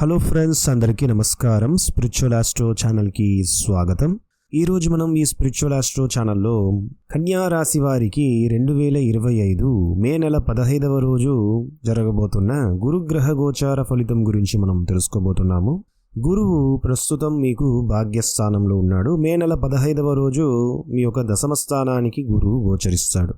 Hello friends అందరికీ నమస్కారం. Spiritual astro ఛానల్కి స్వాగతం. ఈరోజు మనం ఈ స్పిరిచువల్ ఆస్ట్రో ఛానల్లో కన్యా రాశి వారికి రెండు వేల ఇరవై ఐదు మే నెల పదహైదవ రోజు జరగబోతున్న గురుగ్రహ గోచార ఫలితం గురించి మనం తెలుసుకోబోతున్నాము. గురువు ప్రస్తుతం మీకు భాగ్యస్థానంలో ఉన్నాడు. మే నెల పదహైదవ రోజు మీ యొక్క దశమ స్థానానికి గురువు గోచరిస్తాడు.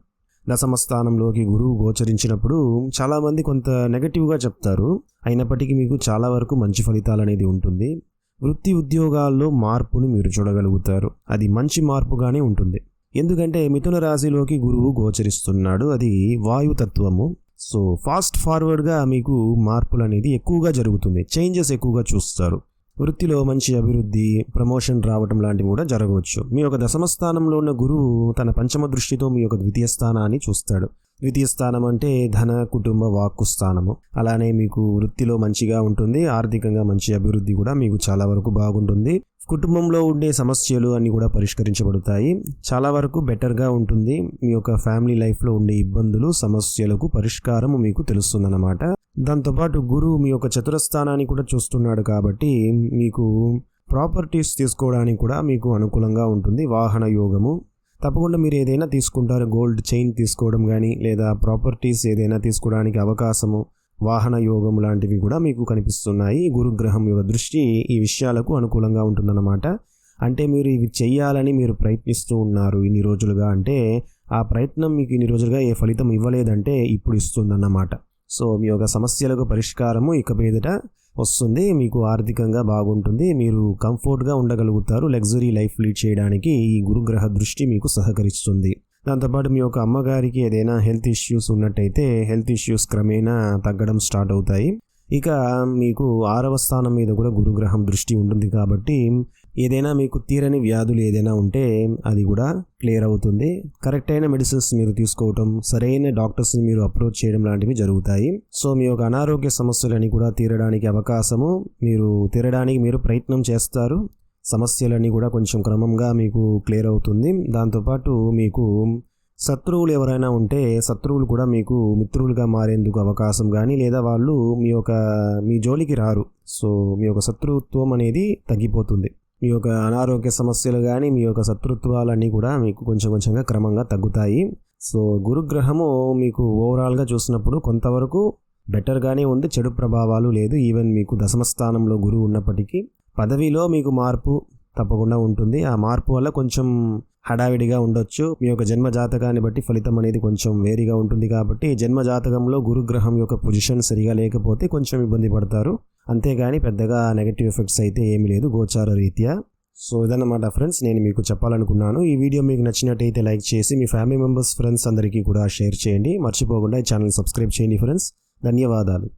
దశమ స్థానంలోకి గురువు గోచరించినప్పుడు చాలామంది కొంత నెగటివ్గా చెప్తారు. అయినప్పటికీ మీకు చాలా వరకు మంచి ఫలితాలు అనేది ఉంటుంది. వృత్తి ఉద్యోగాల్లో మార్పును మీరు చూడగలుగుతారు. అది మంచి మార్పుగానే ఉంటుంది. ఎందుకంటే మిథున రాశిలోకి గురువు గోచరిస్తున్నాడు. అది వాయుతత్వము సో ఫాస్ట్ ఫార్వర్డ్గా మీకు మార్పులు అనేది ఎక్కువగా జరుగుతుంది. చేంజెస్ ఎక్కువగా చూస్తారు. వృత్తిలో మంచి అభివృద్ధి ప్రమోషన్ రావటం లాంటివి కూడా జరగవచ్చు. మీ యొక్క దశమ స్థానంలో ఉన్న గురువు తన పంచమ దృష్టితో మీ యొక్క ద్వితీయ స్థానాన్ని చూస్తాడు. ద్వితీయ స్థానం అంటే ధన కుటుంబ వాక్కు స్థానము. అలానే మీకు వృత్తిలో మంచిగా ఉంటుంది ఆర్థికంగా మంచి అభివృద్ధి కూడా మీకు చాలా వరకు బాగుంటుంది. కుటుంబంలో ఉండే సమస్యలు అన్నీ కూడా పరిష్కరించబడతాయి. చాలా వరకు బెటర్గా ఉంటుంది. మీ యొక్క ఫ్యామిలీ లైఫ్లో ఉండే ఇబ్బందులు సమస్యలకు పరిష్కారం మీకు తెలుస్తుందన్నమాట. దాంతోపాటు గురువు మీ యొక్క చతురస్థానాన్ని కూడా చూస్తున్నాడు కాబట్టి మీకు ప్రాపర్టీస్ తీసుకోవడానికి కూడా మీకు అనుకూలంగా ఉంటుంది వాహన యోగము. తప్పకుండా మీరు ఏదైనా తీసుకుంటారు గోల్డ్ చైన్ తీసుకోవడం కానీ లేదా ప్రాపర్టీస్ ఏదైనా తీసుకోవడానికి అవకాశము వాహన యోగం లాంటివి కూడా మీకు కనిపిస్తున్నాయి. గురుగ్రహం యొక్క దృష్టి ఈ విషయాలకు అనుకూలంగా ఉంటుందన్నమాట. అంటే మీరు ఇవి చేయాలని మీరు ప్రయత్నిస్తూ ఉన్నారు ఇన్ని రోజులుగా అంటే ఆ ప్రయత్నం మీకు ఇన్ని రోజులుగా ఏ ఫలితం ఇవ్వలేదంటే ఇప్పుడు ఇస్తుందన్నమాట. సో మీ యొక్క సమస్యలకు పరిష్కారము ఇక మీదట వస్తుంది. మీకు ఆర్థికంగా బాగుంటుంది. మీరు కంఫర్ట్గా ఉండగలుగుతారు. లగ్జరీ లైఫ్ లీడ్ చేయడానికి ఈ గురుగ్రహ దృష్టి మీకు సహకరిస్తుంది. దాంతోపాటు మీ యొక్క అమ్మగారికి ఏదైనా హెల్త్ ఇష్యూస్ ఉన్నట్టయితే హెల్త్ ఇష్యూస్ క్రమేణా తగ్గడం స్టార్ట్ అవుతాయి. ఇక మీకు ఆరవ స్థానం మీద కూడా గురుగ్రహం దృష్టి ఉంటుంది కాబట్టి ఏదైనా మీకు తీరని వ్యాధులు ఏదైనా ఉంటే అది కూడా క్లియర్ అవుతుంది. కరెక్ట్ అయిన మెడిసిన్స్ మీరు తీసుకోవటం సరైన డాక్టర్స్ని మీరు అప్రోచ్ చేయడం లాంటివి జరుగుతాయి. సో మీ యొక్క అనారోగ్య సమస్యలని కూడా తీరడానికి అవకాశము. మీరు తీరడానికి మీరు ప్రయత్నం చేస్తారు. సమస్యలన్నీ కూడా కొంచెం క్రమంగా మీకు క్లియర్ అవుతుంది. దాంతోపాటు మీకు శత్రువులు ఎవరైనా ఉంటే శత్రువులు కూడా మీకు మిత్రులుగా మారేందుకు అవకాశం కానీ లేదా వాళ్ళు మీ యొక్క మీ జోలికి రారు. సో మీ యొక్క శత్రుత్వం అనేది తగ్గిపోతుంది. మీ యొక్క అనారోగ్య సమస్యలు కానీ మీ యొక్క శత్రుత్వాలన్నీ కూడా మీకు కొంచెం కొంచెంగా క్రమంగా తగ్గుతాయి. సో గురుగ్రహము మీకు ఓవరాల్గా చూసినప్పుడు కొంతవరకు బెటర్గానే ఉంది చెడు ప్రభావాలు లేదు. ఈవెన్ మీకు దశమ స్థానంలో గురువు ఉన్నప్పటికీ పదవిలో మీకు మార్పు తప్పకుండా ఉంటుంది. ఆ మార్పు వల్ల కొంచెం హడావిడిగా ఉండొచ్చు. మీ యొక్క జన్మ జాతకాన్ని బట్టి ఫలితం అనేది కొంచెం వేరీగా ఉంటుంది కాబట్టి జన్మ జాతకంలో గురుగ్రహం యొక్క పొజిషన్ సరిగా లేకపోతే కొంచెం ఇబ్బంది పడతారు. అంతేగాని పెద్దగా నెగటివ్ ఎఫెక్ట్స్ అయితే ఏమీ లేదు గోచార రీత్యా. సో ఇదన్నమాట ఫ్రెండ్స్ నేను మీకు చెప్పాలనుకున్నాను. ఈ వీడియో మీకు నచ్చినట్టయితే లైక్ చేసి మీ ఫ్యామిలీ మెంబర్స్ ఫ్రెండ్స్ అందరికీ కూడా షేర్ చేయండి. మర్చిపోకుండా ఈ ఛానల్ సబ్స్క్రైబ్ చేయండి ఫ్రెండ్స్ ధన్యవాదాలు.